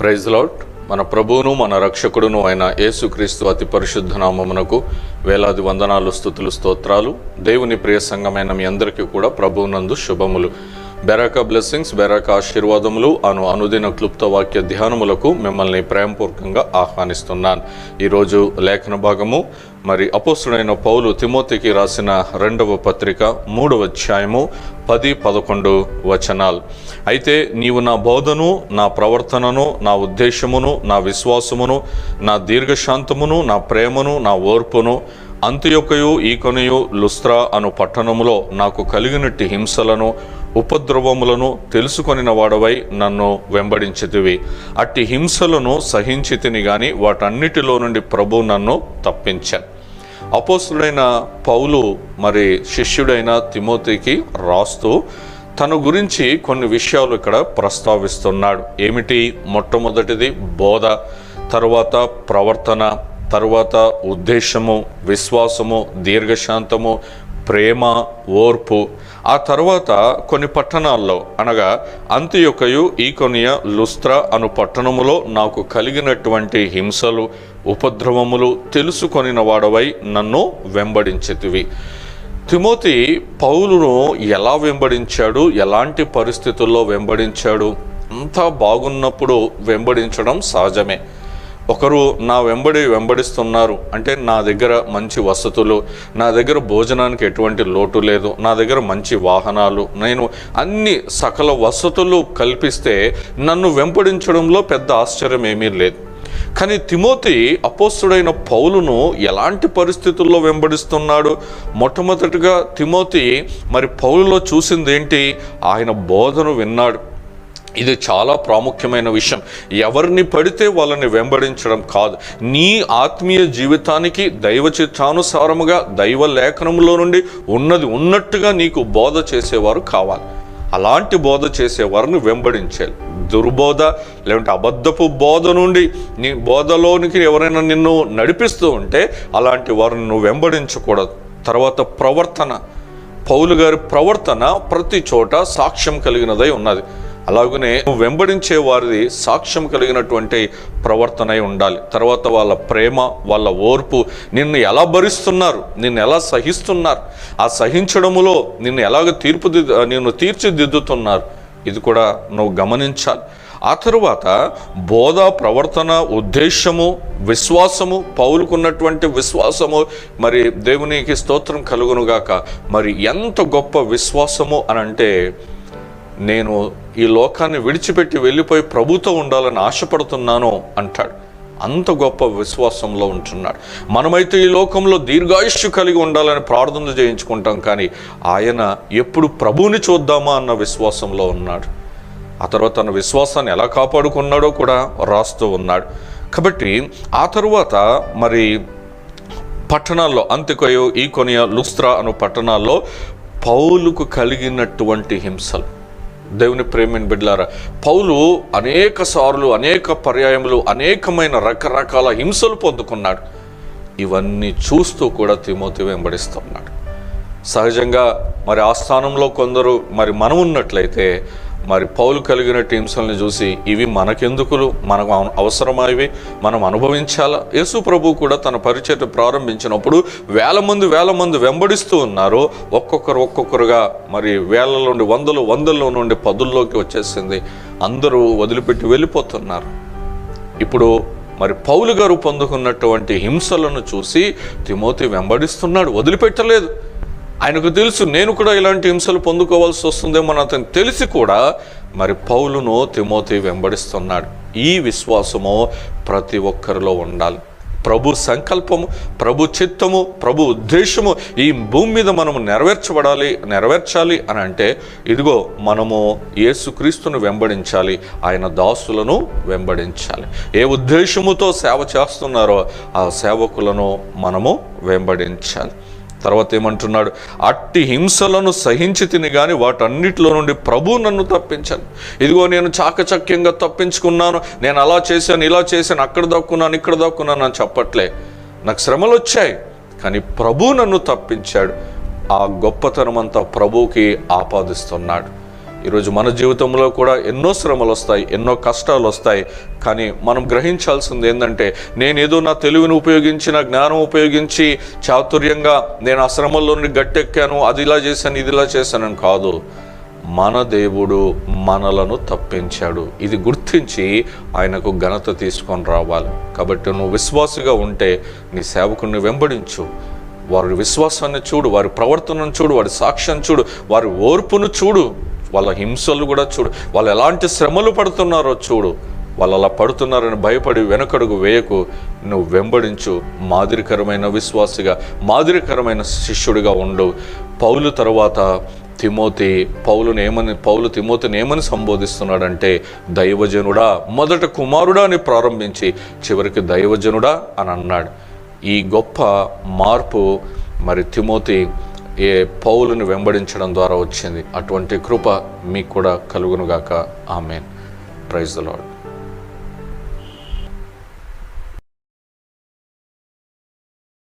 Praise lot మన ప్రభువును మన రక్షకుడును అయిన యేసుక్రీస్తు అతి పరిశుద్ధ నామమునకు వేలాది వందనాలు స్థుతులు స్తోత్రాలు. దేవుని ప్రియ సంఘమైన మీ అందరికీ కూడా ప్రభువునందు శుభములు. బెరాక బ్లెస్సింగ్స్ బెరాక ఆశీర్వాదములు అను అనుదిన క్లుప్త వాక్య ధ్యానములకు మిమ్మల్ని ప్రేమపూర్వకంగా ఆహ్వానిస్తున్నాను. ఈరోజు లేఖన భాగము మరి అపోస్తుడైన పౌలు తిమోతికి రాసిన రెండవ పత్రిక మూడవ అధ్యాయము పది పదకొండు వచనాలు. అయితే నీవు నా బోధను నా ప్రవర్తనను నా ఉద్దేశమును నా విశ్వాసమును నా దీర్ఘశాంతమును నా ప్రేమను నా ఓర్పును అంత్యొకయు ఈకొనయు లుస్త్రా అను పట్టణములో నాకు కలిగినట్టి హింసలను ఉపద్రవములను తెలుసుకొనిన వాడవై నన్ను వెంబడించితివి. అట్టి హింసలను సహించితిని గాని వాటన్నిటిలో నుండి ప్రభు నన్ను తప్పించాను అపోస్తుడైన పౌలు మరి శిష్యుడైన తిమోతికి రాస్తూ తన గురించి కొన్ని విషయాలు ఇక్కడ ప్రస్తావిస్తున్నాడు. ఏమిటి? మొట్టమొదటిది బోధ తరువాత ప్రవర్తన తరువాత ఉద్దేశము విశ్వాసము దీర్ఘశాంతము ప్రేమ ఓర్పు. ఆ తర్వాత కొన్ని పట్టణాల్లో అనగా అంత్యొకయు ఈకొనియ లుస్త్ర అను పట్టణములో నాకు కలిగినటువంటి హింసలు ఉపద్రవములు తెలుసుకొనిన వాడవై నన్ను వెంబడించితివి. తిమోతి పౌలును ఎలా వెంబడించాడు ఎలాంటి పరిస్థితుల్లో వెంబడించాడు? అంతా బాగున్నప్పుడు వెంబడించడం సహజమే. ఒకరు నా వెంబడి వెంబడిస్తున్నారు. అంటే నా దగ్గర మంచి వసతులు నా దగ్గర భోజనానికి ఎటువంటి లోటు లేదు నా దగ్గర మంచి వాహనాలు నేను అన్ని సకల వసతులు కల్పిస్తే నన్ను వెంపడించడంలో పెద్ద ఆశ్చర్యం ఏమీ లేదు. కానీ తిమోతి అపోస్తుడైన పౌలును ఎలాంటి పరిస్థితుల్లో వెంబడిస్తున్నాడు? మొట్టమొదటిగా తిమోతి మరి పౌలులో చూసింది ఏంటి ఆయన బోధను విన్నాడు. ఇది చాలా ప్రాముఖ్యమైన విషయం. ఎవరిని పడితే వాళ్ళని వెంబడించడం కాదు. నీ ఆత్మీయ జీవితానికి దైవ చిత్తానుసారముగా దైవ లేఖనంలో నుండి ఉన్నది ఉన్నట్టుగా నీకు బోధ చేసేవారు కావాలి. అలాంటి బోధ చేసేవారిని వెంబడించాలి. దుర్బోధ లేదంటే అబద్ధపు బోధ నుండి నీ బోధలోనికి ఎవరైనా నిన్ను నడిపిస్తూ ఉంటే అలాంటి వారిని నువ్వు వెంబడించకూడదు. తర్వాత ప్రవర్తన. పౌలు గారి ప్రవర్తన ప్రతి చోట సాక్ష్యం కలిగినదై ఉన్నది. అలాగనే వెంబడించే వారిది సాక్ష్యం కలిగినటువంటి ప్రవర్తన అయి ఉండాలి. తర్వాత వాళ్ళ ప్రేమ వాళ్ళ ఓర్పు నిన్ను ఎలా భరిస్తున్నారు నిన్ను ఎలా సహిస్తున్నారు ఆ సహించడములో నిన్ను ఎలాగ తీర్పు నిన్ను తీర్చిదిద్దుతున్నారు ఇది కూడా నువ్వు గమనించాలి. ఆ తరువాత బోధ ప్రవర్తన ఉద్దేశము విశ్వాసము పౌలుకున్నటువంటి విశ్వాసము మరి దేవునికి స్తోత్రం కలుగునుగాక. మరి ఎంత గొప్ప విశ్వాసము అని అంటే నేను ఈ లోకాన్ని విడిచిపెట్టి వెళ్ళిపోయి ప్రభుతో ఉండాలని ఆశపడుతున్నాను అంటాడు. అంత గొప్ప విశ్వాసంలో ఉంటున్నాడు. మనమైతే ఈ లోకంలో దీర్ఘాయుష్యు కలిగి ఉండాలని ప్రార్థన చేయించుకుంటాం కానీ ఆయన ఎప్పుడు ప్రభువుని చూద్దామా అన్న విశ్వాసంలో ఉన్నాడు. ఆ తర్వాత తన విశ్వాసాన్ని ఎలా కాపాడుకున్నాడో కూడా రాస్తూ ఉన్నాడు. కాబట్టి ఆ తర్వాత మరి పట్టణాల్లో అంతికొయో ఈ కొనియా లుస్త్రా అను పట్టణాల్లో పౌలుకు కలిగినటువంటి హింసలు. దేవుని ప్రేమిని బిడ్లారా పౌలు అనేక సార్లు అనేక పర్యాయములు అనేకమైన రకరకాల హింసలు పొందుకున్నాడు. ఇవన్నీ చూస్తూ కూడా తిమోతి వెంబడిస్తున్నాడు సహజంగా మరి ఆ స్థానంలో కొందరు మరి మనం ఉన్నట్లయితే మరి పౌలు కలిగిన హింసల్ని చూసి ఇవి మనకెందుకులు? మనకు అవసరమైనవి అవసరమా ఇవి? మనం అనుభవించాలా? యేసు ప్రభు కూడా తన పరిచయం ప్రారంభించినప్పుడు వేల మంది వేల మంది వెంబడిస్తూ ఉన్నారు. ఒక్కొక్కరు ఒక్కొక్కరుగా మరి వేల నుండి వందలు వందల్లో నుండి పదుల్లోకి వచ్చేసింది. అందరూ వదిలిపెట్టి వెళ్ళిపోతున్నారు. ఇప్పుడు మరి పౌలు గారు పొందుకున్నటువంటి హింసలను చూసి తిమోతి వెంబడిస్తున్నాడు. వదిలిపెట్టలేదు. ఆయనకు తెలుసు నేను కూడా ఇలాంటి హింసలు పొందుకోవాల్సి వస్తుందేమో అతను తెలిసి కూడా మరి పౌలును తిమోతి వెంబడిస్తున్నాడు. ఈ విశ్వాసము ప్రతి ఒక్కరిలో ఉండాలి. ప్రభు సంకల్పము ప్రభు చిత్తము ప్రభు ఉద్దేశము ఈ భూమి మీద మనము నెరవేర్చబడాలి నెరవేర్చాలి అని అంటే ఇదిగో మనము యేసుక్రీస్తును వెంబడించాలి ఆయన దాసులను వెంబడించాలి. ఏ ఉద్దేశముతో సేవ చేస్తున్నారో ఆ సేవకులను మనము వెంబడించాలి. తర్వాత ఏమంటున్నాడు అట్టి హింసలను సహించి తిని కానీ వాటన్నిటిలో నుండి ప్రభు నన్ను తప్పించాను. ఇదిగో నేను చాకచక్యంగా తప్పించుకున్నాను నేను అలా చేశాను ఇలా చేశాను అక్కడ దక్కున్నాను ఇక్కడ దక్కున్నాను అని చెప్పట్లే. నాకు శ్రమలు వచ్చాయి కానీ ప్రభు నన్ను తప్పించాడు. ఆ గొప్పతనమంతా ప్రభువుకి ఆపాదిస్తున్నాడు. ఈరోజు మన జీవితంలో కూడా ఎన్నో శ్రమలు వస్తాయి ఎన్నో కష్టాలు వస్తాయి. కానీ మనం గ్రహించాల్సింది ఏంటంటే నేనేదో నా తెలివిని ఉపయోగించి నా జ్ఞానం ఉపయోగించి చాతుర్యంగా నేను ఆ శ్రమల్లో నుండి గట్టెక్కాను అది ఇలా చేశాను ఇది ఇలా చేశానని కాదు. మన దేవుడు మనలను తప్పించాడు. ఇది గుర్తించి ఆయనకు ఘనత తీసుకొని రావాలి. కాబట్టి నువ్వు విశ్వాసిగా ఉంటే నీ సేవకుని వెంబడించు. వారి విశ్వాసాన్ని చూడు వారి ప్రవర్తనను చూడు వారి సాక్ష్యం చూడు వారి ఓర్పును చూడు. వాళ్ళ హింసలు కూడా చూడు వాళ్ళు ఎలాంటి శ్రమలు పడుతున్నారో చూడు. వాళ్ళు అలా పడుతున్నారని భయపడి వెనకడుగు వేయకు. నువ్వు వెంబడించు మాదిరికరమైన విశ్వాసిగా మాదిరికరమైన శిష్యుడిగా ఉండు. పౌలు తర్వాత తిమోతి పౌలుని ఏమని పౌలు తిమోతిని ఏమని సంబోధిస్తున్నాడంటే దైవజనుడా మొదట కుమారుడా అని ప్రారంభించి చివరికి దైవజనుడా అని అన్నాడు. ఈ గొప్ప మార్పు మరి తిమోతి ఏ పౌలను వెంబడించడం ద్వారా వచ్చింది. అటువంటి కృప మీకు కూడా కలుగునుగాక. ఆమెన్. Praise the lord